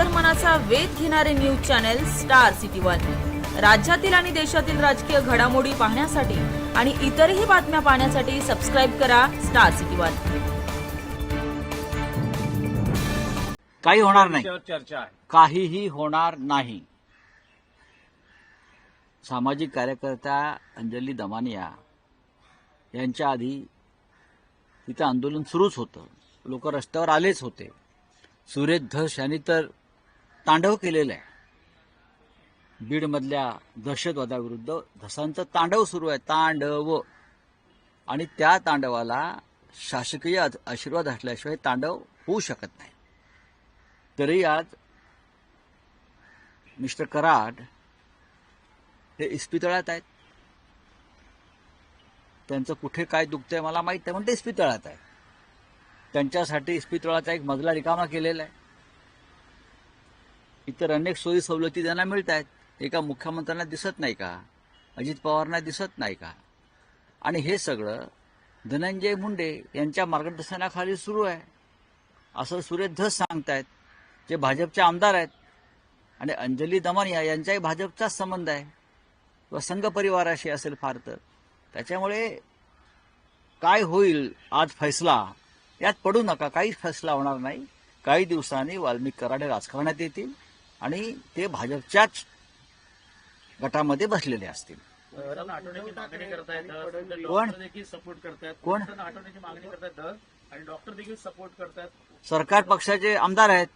अंतर्मनाचा वेध घेणारे news channel Star City one. राज्यातील आणि देशातील राजकीय घडामोडी पाहण्यासाठी आणि इतरही बातम्या पाहण्यासाठी सबस्क्राईब करा स्टार सिटी वन. काही होणार नाही. त्यावर चर्चा आहे. काहीही होणार नाही. सामाजिक कार्यकर्त्या अंजली दमानिया यांच्या आधी तिथं आंदोलन सुरूच होतं. लोक रस्त्यावर आलेच होते. सुरेश धस यांनी तर तांडव केलेलं आहे. बीडमधल्या दहशतवादाविरुद्ध धसांचं तांडव सुरू आहे. तांडव. आणि त्या तांडवाला शासकीय आशीर्वाद असल्याशिवाय तांडव होऊ शकत नाही. तरी आज मिस्टर कराड हे इस्पितळात आहेत. त्यांचं कुठे काय दुखतंय मला माहीत आहे पण ते इस्पितळात आहे त्यांच्यासाठी इस्पितळाचा एक मजला रिकामा केलेला आहे. इतर अनेक सोयी सवलती त्यांना मिळत आहेत एका मुख्यमंत्र्यांना दिसत नाही का? अजित पवारांना दिसत नाही का? आणि हे सगळं धनंजय मुंडे यांच्या मार्गदर्शनाखाली सुरू आहे. असं सुरेश धस सांगतायत जे भाजपचे आमदार आहेत. आणि अंजली दमानिया यांचाही भाजपचाच संबंध आहे. किंवा संघ परिवाराशी असेल फार तर. त्याच्यामुळे काय होईल आज फैसला? यात पडू नका. काहीच फैसला होणार नाही. काही दिवसांनी वाल्मिक कराडे राजकारणात येतील. आणि ते भाजपच्याच गटामध्ये बसलेले असतील. कोण? डॉक्टर देखील सपोर्ट करतायत. कोण? त्यांना आठवण्याची मागणी करतायत आणि डॉक्टर देखील सपोर्ट करतायत. सरकार पक्षाचे आमदार आहेत.